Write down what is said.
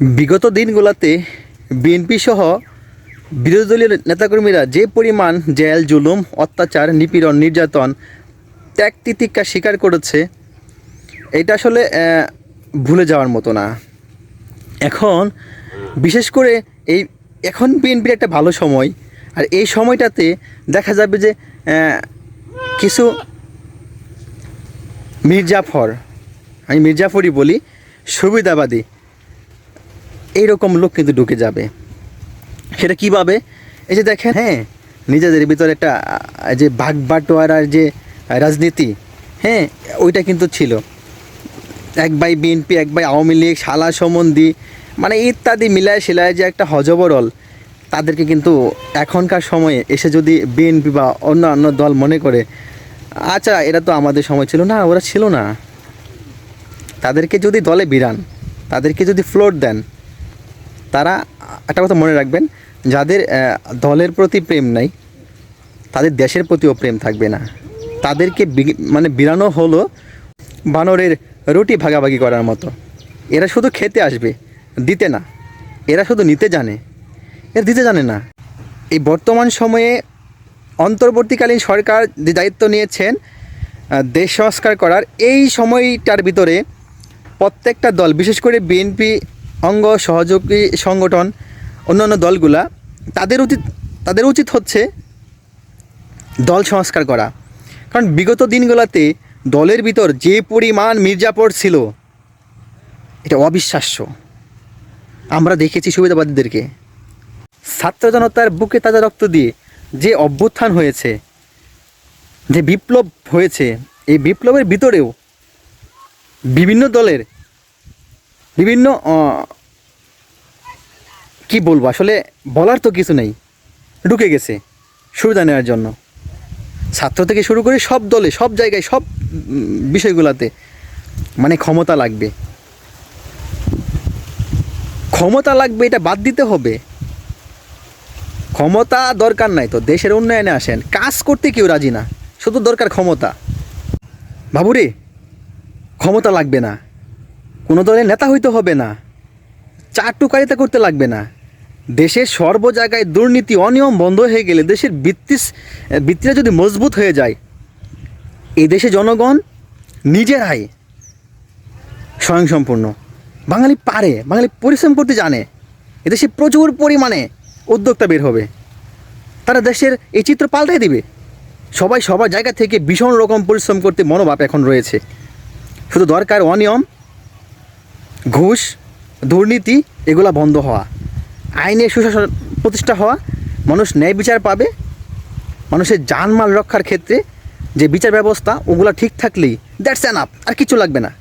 বিগত দিনগুলোতে বিএনপি সহ বিরোধী দলীয় নেতাকর্মীরা যে পরিমাণ জেল, জুলুম, অত্যাচার, নিপীড়ন, নির্যাতন, ত্যাগ তিতিক্ষা স্বীকার করেছে, এটা আসলে ভুলে যাওয়ার মতো না। এখন, বিশেষ করে এই, এখন বিএনপির একটা ভালো সময়, আর এই সময়টাতে দেখা যাবে যে কিছু মির্জাফর, আমি মির্জাফরই বলি, সুবিধাবাদী এইরকম লোক কিন্তু ঢুকে যাবে। সেটা কীভাবে? এই যে দেখেন হ্যাঁ নিজেদের ভিতরে একটা যে ভাগ বাটোয়ারার যে রাজনীতি হ্যাঁ ওইটা কিন্তু ছিল। এক বাই বিএনপি, এক বাই আওয়ামী লীগ, শালা সম্বন্ধী মানে ইত্যাদি মিলায় শিলায় যে একটা হজবরল, তাদেরকে কিন্তু এখনকার সময়ে এসে যদি বিএনপি বা অন্য অন্য দল মনে করে আচ্ছা এরা তো আমাদের সময় ছিল না, ওরা ছিল না। তাদেরকে যদি দলে বিরান, তাদেরকে যদি ফ্লোট দেন তারা একটা কথা মনে রাখবেন, যাদের দলের প্রতি প্রেম নাই, তাদের দেশের প্রতিও প্রেম থাকবে না। তাদেরকে মানে বিরানো হলো বানরের রুটি ভাগাভাগি করার মতো। এরা শুধু খেতে আসবে, দিতে না। এরা শুধু নিতে জানে। এরা দিতে জানে না। এই বর্তমান সময়ে অন্তর্বর্তীকালীন সরকার যে দায়িত্ব নিয়েছেন দেশ সংস্কার করার, এই সময়টার ভিতরে প্রত্যেকটা দল, বিশেষ করে বিএনপি অঙ্গ সহযোগী সংগঠন, অন্যান্য দলগুলা, তাদের উচিত তাদের উচিত হচ্ছে দল সংস্কার করা। কারণ বিগত দিনগুলোতে দলের ভিতর যে পরিমাণ মির্জাপর ছিল, এটা অবিশ্বাস্য। আমরা দেখেছি সুবিধাবাদীদেরকে। ছাত্র জনতার বুকে তাজা রক্ত দিয়ে যে অভ্যুত্থান হয়েছে, যে বিপ্লব হয়েছে, এই বিপ্লবের ভিতরেও বিভিন্ন দলের বিভিন্ন কি বলব? আসলে বলার তো কিছু নেই। ঢুকে গেছে সুবিধা নেওয়ার জন্য। ছাত্র থেকে শুরু করে সব দলে, সব জায়গায়, সব বিষয়গুলোতে মানে ক্ষমতা লাগবে। ক্ষমতা লাগবে, এটা বাদ দিতে হবে। ক্ষমতা দরকার নাই তো, দেশের উন্নয়নে আসেন। কাজ করতে কেউ রাজি না, শুধু দরকার ক্ষমতা। বাবুরে, ক্ষমতা লাগবে না। কোনো দলের নেতা হইতে হবে না। চাটুকারিতা করতে লাগবে না। দেশের সর্ব জায়গায় দুর্নীতি, অনিয়ম বন্ধ হয়ে গেলে দেশের ভিত্তি ভিত্তিটা যদি মজবুত হয়ে যায় এই দেশে জনগণ নিজের নিজেরাই স্বয়ংসম্পূর্ণ। বাঙালি পারে, বাঙালি পরিশ্রম করতে জানে। এদেশে প্রচুর পরিমাণে উদ্যোক্তা বের হবে। তারা দেশের এই চিত্র পাল্টাই দিবে। সবাই সবার জায়গা থেকে ভীষণ রকম পরিশ্রম করতে মনোভাব এখন রয়েছে। শুধু দরকার অনিয়ম ঘুষ, দুর্নীতি, এগুলা বন্ধ হওয়া। আইনে সুশাসন প্রতিষ্ঠা হওয়া, মানুষ ন্যায় বিচার পাবে। মানুষের জানমাল রক্ষার ক্ষেত্রে যে বিচার ব্যবস্থা, ওগুলা ঠিক থাকলেই দ্যাটস অ্যান আপ আর কিছু লাগবে না।